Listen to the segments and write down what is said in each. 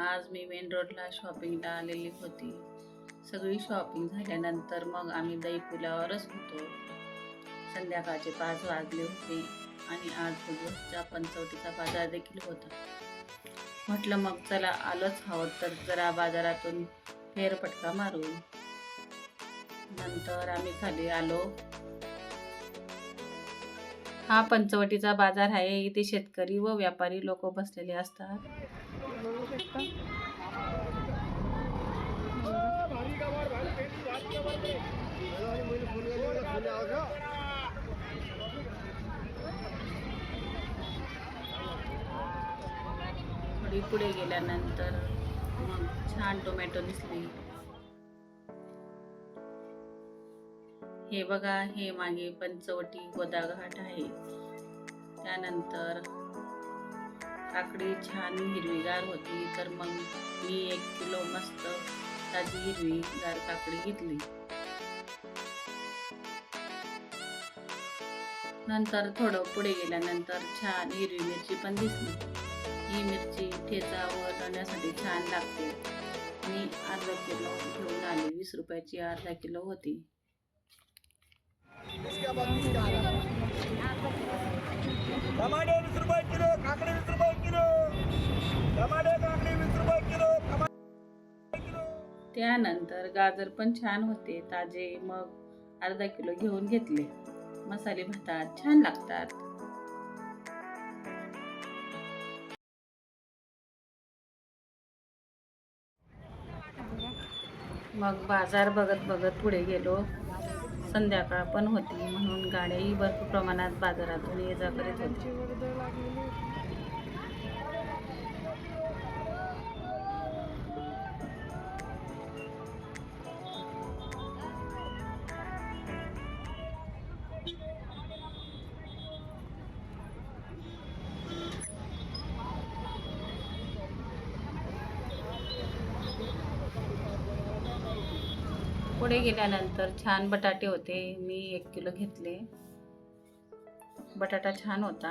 आज मी मेन रोडला शॉपिंगला आलेली होती. सगळी शॉपिंग झाल्यानंतर मग आम्ही दही पुलावरच होतो. संध्याकाळचे पाच वाजले होते आणि आज बुधवारच्या पंचवटीचा बाजार देखील होता. म्हटलं मग चला आलोच हवं तर जरा बाजारातून फेरपटका मारू. नंतर आम्ही खाली आलो. हा पंचवटीचा बाजार आहे इथे शेतकरी व व्यापारी लोक बसलेले असतात. शकता थोडी पुढे गेल्यानंतर मग छान टोमॅटो दिसली. हे बघा हे मागे पंचवटी गोदाघाट आहे. त्यानंतर काकडी छान हिरवीगार होती तर मग मी एक किलो मस्त ताजी हिरवीगार काकडी घेतली. नंतर थोडं पुढे गेल्यानंतर छान हिरवी मिरची पण दिसली. ही मिरची ठेचा वळण्यासाठी छान लागते. मी अर्धा किलो घेऊन आले वीस रुपयाची अर्धा किलो होती. टमाटे वीस रुपये किलो काकडी वीस रुपये किलो टमाटे काकडी वीस रुपये किलो टमाटे किलो त्यानंतर गाजर पण छान होते ताजे मग अर्धा किलो घेऊन घेतले. मसाले भातात छान लागतात. मग बाजार बघत बघत पुढे गेलो. संध्याकाळ पण होती म्हणून गाड्याही भरपूर प्रमाणात बाजारातून ये जा करीत होती. पुढे गेल्यानंतर छान बटाटे होते. मी एक किलो घेतले. बटाटा छान होता.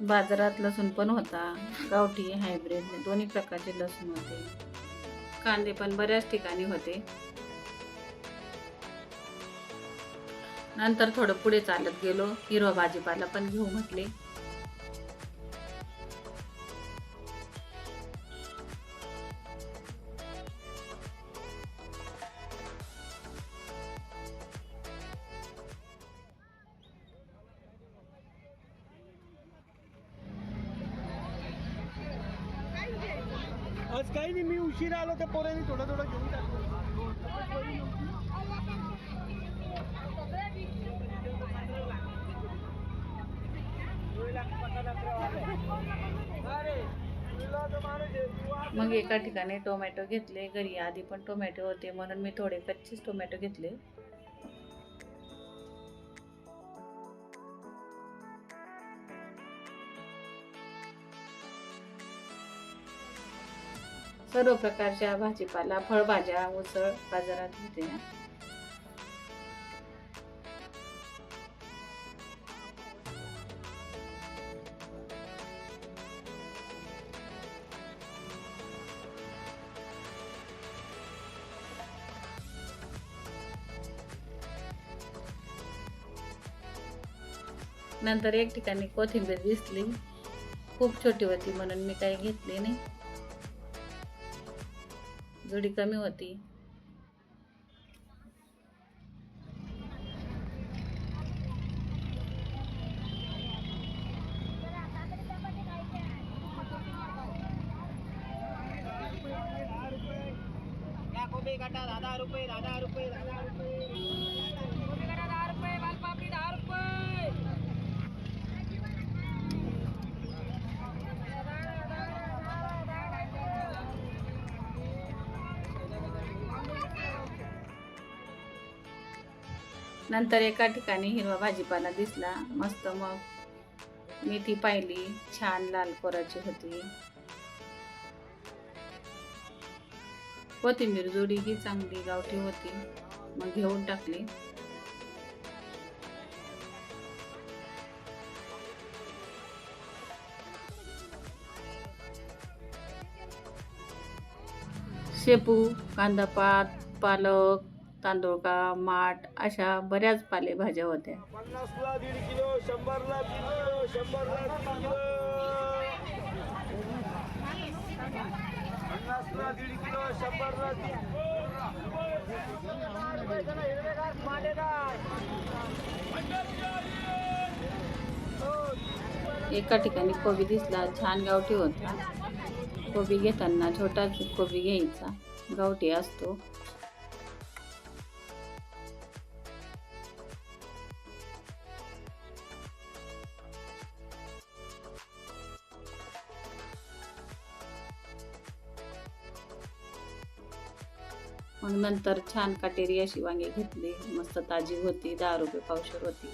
बाजारात लसूण पण होता. गावठी हायब्रिड दोन्ही प्रकारचे लसूण होते. कांदे पण बऱ्याच ठिकाणी होते. नंतर थोडं पुढे चालत गेलो. हिरवा भाजीपाला पण घेऊ म्हटले. आज काही नाही मी उशीर आलो त्या पोरांनी थोडं थोडं घेऊन एका ठिकाणी टोमॅटो घेतले घरी आधी पण टोमॅटो होते म्हणून मी थोडे कच्चेच टोमॅटो घेतले. सर्व प्रकारच्या भाजीपाला फळभाज्या उसळ बाजारात होते नंतर एक ठिकाणी कोथिंबीर दिसली. खूप छोटी होती म्हणून मी काही घेतली नाही. जुडी कमी होती. नंतर एका ठिकाणी हिरवा भाजीपाला दिसला. मस्त मग मेथी पाहिली. छान लाल कोराची होती. कोथिंबीर जोडी ही चांगली गावठी होती. मग घेऊन टाकली. शेपू कांदापात पालक तांदूळका माठ अशा बऱ्याच पालेभाज्या होत्या. पन्नासला दीड किलो शंभरला तीन किलो शंभरला तीन किलो. पन्नासला दीड किलो शंभरला तीन एका ठिकाणी कोबी दिसला छान गावठी होता. कोबी घेताना छोटा कोबी घ्यायचा. गावठी असतो. नंतर छान काटेरी अशी वांगी घेतली. मस्त ताजी होती दहा रुपये पावशर होती.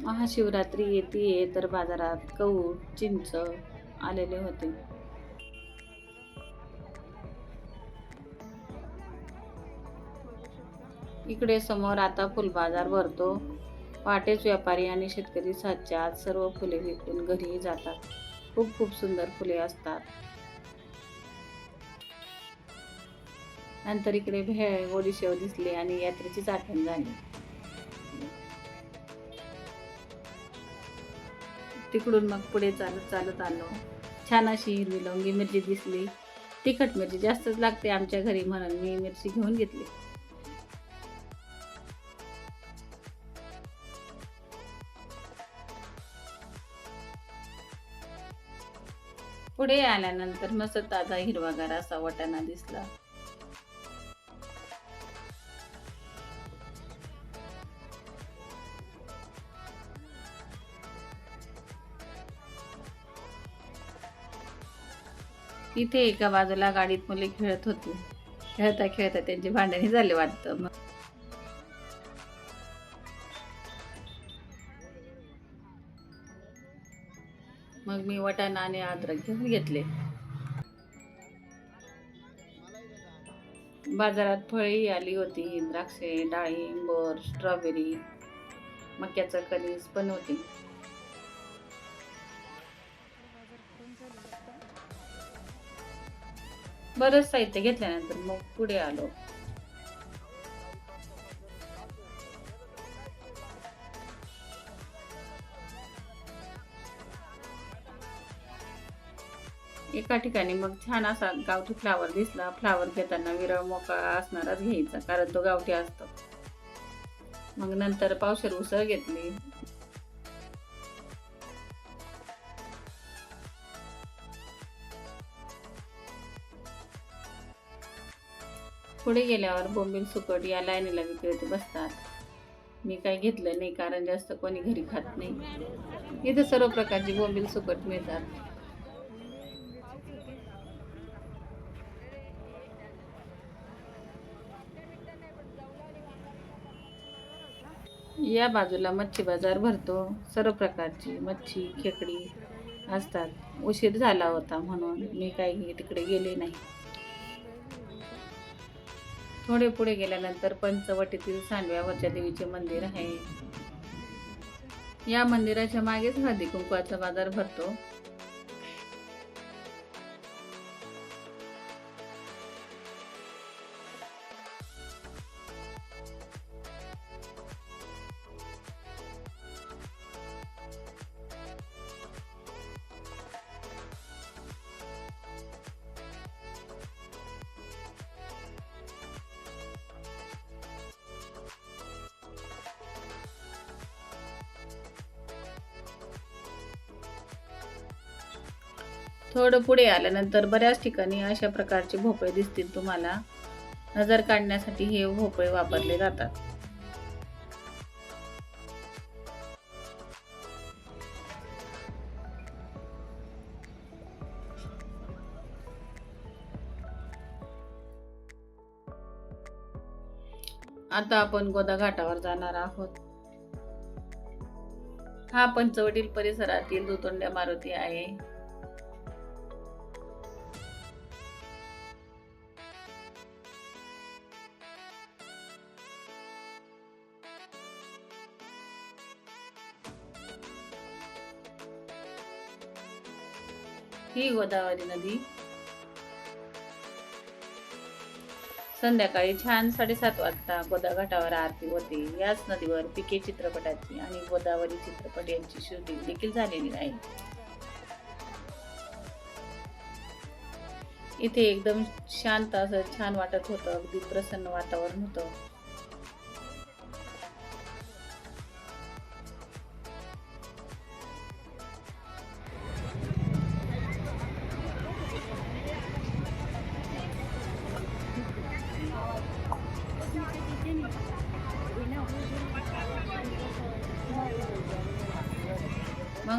महाशिवरात्री येते तर बाजारात कऊ चिंच आलेले होते. इकडे समोर आता फुलबाजार भरतो. पहाटेच व्यापारी आणि शेतकरी सातच्या आत सर्व फुले विकून घरी जातात. खूप खूप सुंदर फुले असतात. नंतर इकडे भेळ गोडीशेव दिसले आणि यात्रेचीच आठवण झाली. तिकडून मग पुढे चालत चालत आलो. छान अशी हिरवी लवंगी मिरची दिसली. तिखट मिरची जास्तच लागते आमच्या घरी म्हणून मी मिरची घेऊन घेतली. पुढे आल्यानंतर मस्त ताजा हिरवागार असा वाटाणा दिसला. इथे एका बाजूला गाडीत मुले खेळत होती. खेळता खेळता त्यांची भांडणी झाले वाटतं. मग मग मी वटाणा आणि अद्रक घेऊन घेतले. बाजारात फळी आली होती द्राक्षे डाळिंब स्ट्रॉबेरी मक्याचं कणीस पण होती. बरंच साहित्य घेतल्यानंतर मग पुढे आलो. एका ठिकाणी मग छान असा गावठी फ्लावर दिसला. फ्लावर घेताना विरळ मोकळा असणाराच घ्यायचा कारण तो गावठी असतो. मग नंतर पावशेर उसळ घेतली. पुढे गेल्यावर बोंबील सुकट या लाईनीला विक्रेते बसतात. मी काही घेतलं नाही कारण जास्त कोणी घरी खात नाही. इथं सर्व प्रकारची बोंबील सुकट मिळतात. या बाजूला मच्छी बाजार भरतो. सर्व प्रकारची मच्छी खेकडी असतात. उशीर झाला होता म्हणून मी काही तिकडे गेले नाही. थोडे पुढे गेल्यानंतर पंचवटीतील सांडव्यावरच्या देवीचे मंदिर आहे. या मंदिराच्या मागेच हळदी कुंकवाचा बाजार भरतो. थोडं पुढे आल्यानंतर बऱ्याच ठिकाणी अशा प्रकारचे भोपळे दिसतील तुम्हाला. नजर काढण्यासाठी हे भोपळे वापरले जातात. आता आपण गोदा घाटावर जाणार आहोत. हा पंचवटील परिसरातील दुतोंड्या मारुती आहे. ही गोदावरी नदी. संध्याकाळी छान साडेसात वाजता गोदा घाटावर आरती होते. याच नदीवर पिके चित्रपटाची आणि गोदावरी चित्रपट यांची शूटिंग देखील झालेली आहे. इथे एकदम शांत असं छान वाटत होतं. अगदी प्रसन्न वातावरण होतं.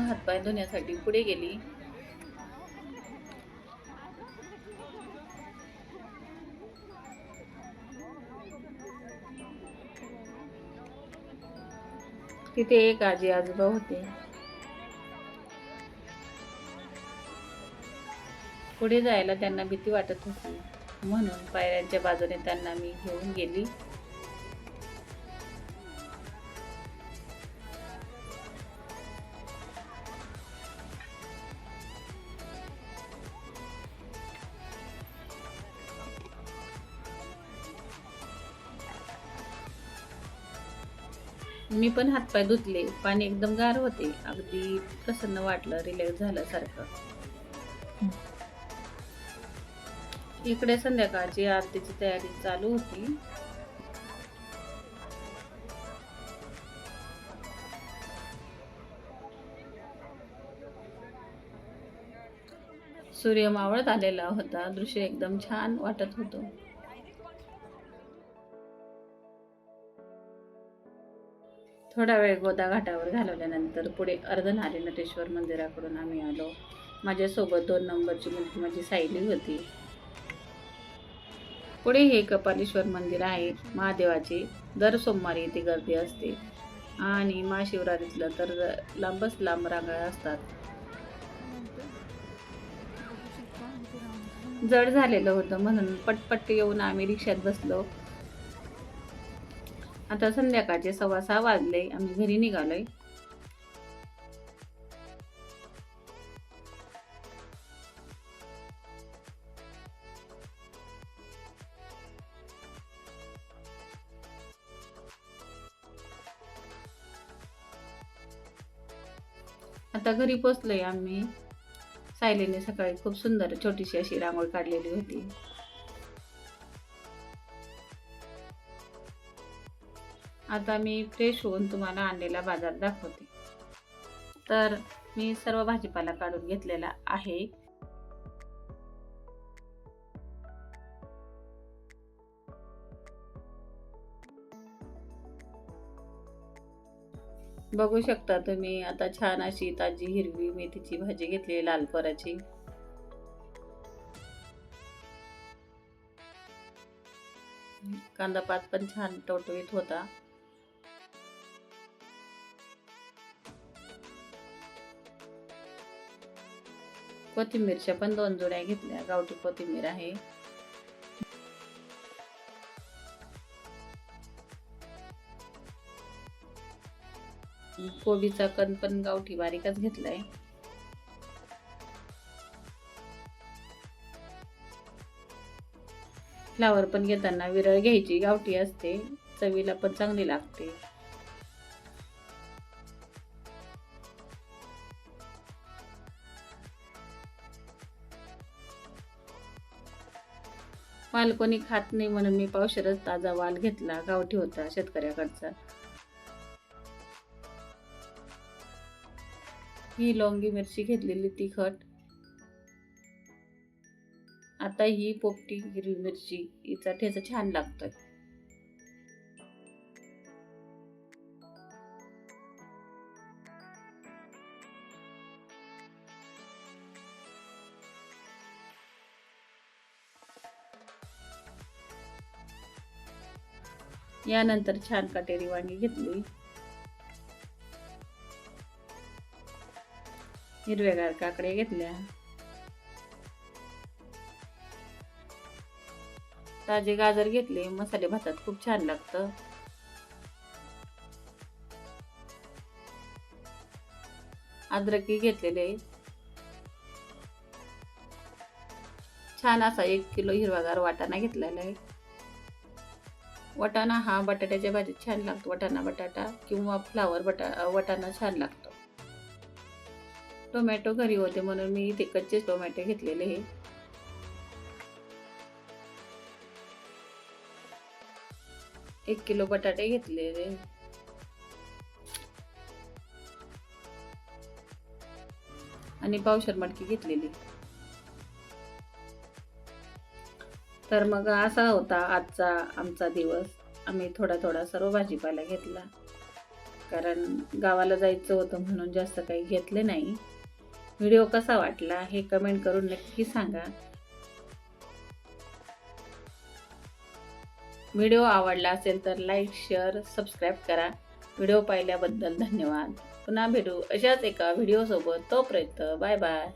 हातपाय धुण्यासाठी पुढे गेली. तिथे एक आजी आजोबा होते. पुढे जायला त्यांना भीती वाटत होती. म्हणून पायऱ्यांच्या बाजूने त्यांना मी घेऊन गेली. मी पण हातपाय धुतले पाणी एकदम गार होते. अगदी प्रसन्न वाटलं रिलॅक्स झाल्यासारखं. इकडे संध्याकाळची आरतीची तयारी चालू होती. सूर्य मावळत आलेला होता. दृश्य एकदम छान वाटत होतं. थोडा वेळ गोदा घाटावर घालवल्यानंतर पुढे अर्धनारी नटेश्वर मंदिराकडून आम्ही आलो. माझ्यासोबत दोन नंबरची मुलगी माझी सायली होती. पुढे हे कपालेश्वर मंदिर आहे. महादेवाचे दर सोमवारी इथे गर्दी असते. आणि महाशिवरात्रीतलं तर लांबच लांब रांगा असतात. जड झालेलं होतं म्हणून पटपट येऊन आम्ही रिक्षात बसलो. आता संध्याकाळचे सव्वा सहा वाजले आम्ही घरी निघालोय. आता घरी पोचलोय आम्ही. सायलीने सकाळी खूप सुंदर छोटीशी अशी रांगोळी काढलेली होती. आता मी फ्रेश होऊन तुम्हाला आणलेला बाजार दाखवते. तर मी सर्व भाजीपाला काढून घेतलेला आहे. बघू शकता तुम्ही आता छान अशी ताजी हिरवी मेथीची भाजी घेतली लाल पराची. कांदा पात पण छान टवटवीत होता. कोथिंबीरच्या पण दोन जोड्या घेतल्या. गावठी कोथिंबीर आहे. कोबीचा कण पण गावठी बारीकच घेतलाय. फ्लावर पण घेताना विरळ घ्यायची. गावठी असते. चवीला पण चांगली लागते. वाल कोणी खात नाही म्हणून मी पावशेरच ताजा वाल घेतला. गावठी होता शेतकऱ्याकडचा. ही लोंगी मिरची घेतलेली तिखट आता ही पोपटी हिरवी मिरची हिचा ठेचा छान लागतोय. यानंतर छान काटेरी वांगी घेतली. हिरव्यागार काकडे घेतल्या. ताजे गाजर घेतले मसाले भातात खूप छान लागतं. अद्रकी घेतलेले. छान असा एक किलो हिरवागार वाटाणा घेतलेला आहे. वाटाणा हा बटाट्याच्या भाजीत छान लागतो. वटाणा बटाटा किंवा फ्लावर बटा वटाणा छान लागतो. टोमॅटो घरी होते म्हणून मी इथे कच्चे टोमॅटो घेतलेले हे. एक किलो बटाटे घेतलेले. आणि पावशर मटकी घेतलेली. तर मग असा होता आजचा आमचा दिवस. आम्ही थोडा थोडा सर्व भाजीपाला घेतला. कारण गावाला जायचं होतं म्हणून जास्त काही घेतले नाही. व्हिडिओ कसा वाटला हे कमेंट करून नक्की सांगा. व्हिडिओ आवडला असेल तर लाईक शेअर सबस्क्राईब करा. व्हिडिओ पाहिल्याबद्दल धन्यवाद. पुन्हा भेटू अशाच एका व्हिडिओसोबत. तोपर्यंत बाय बाय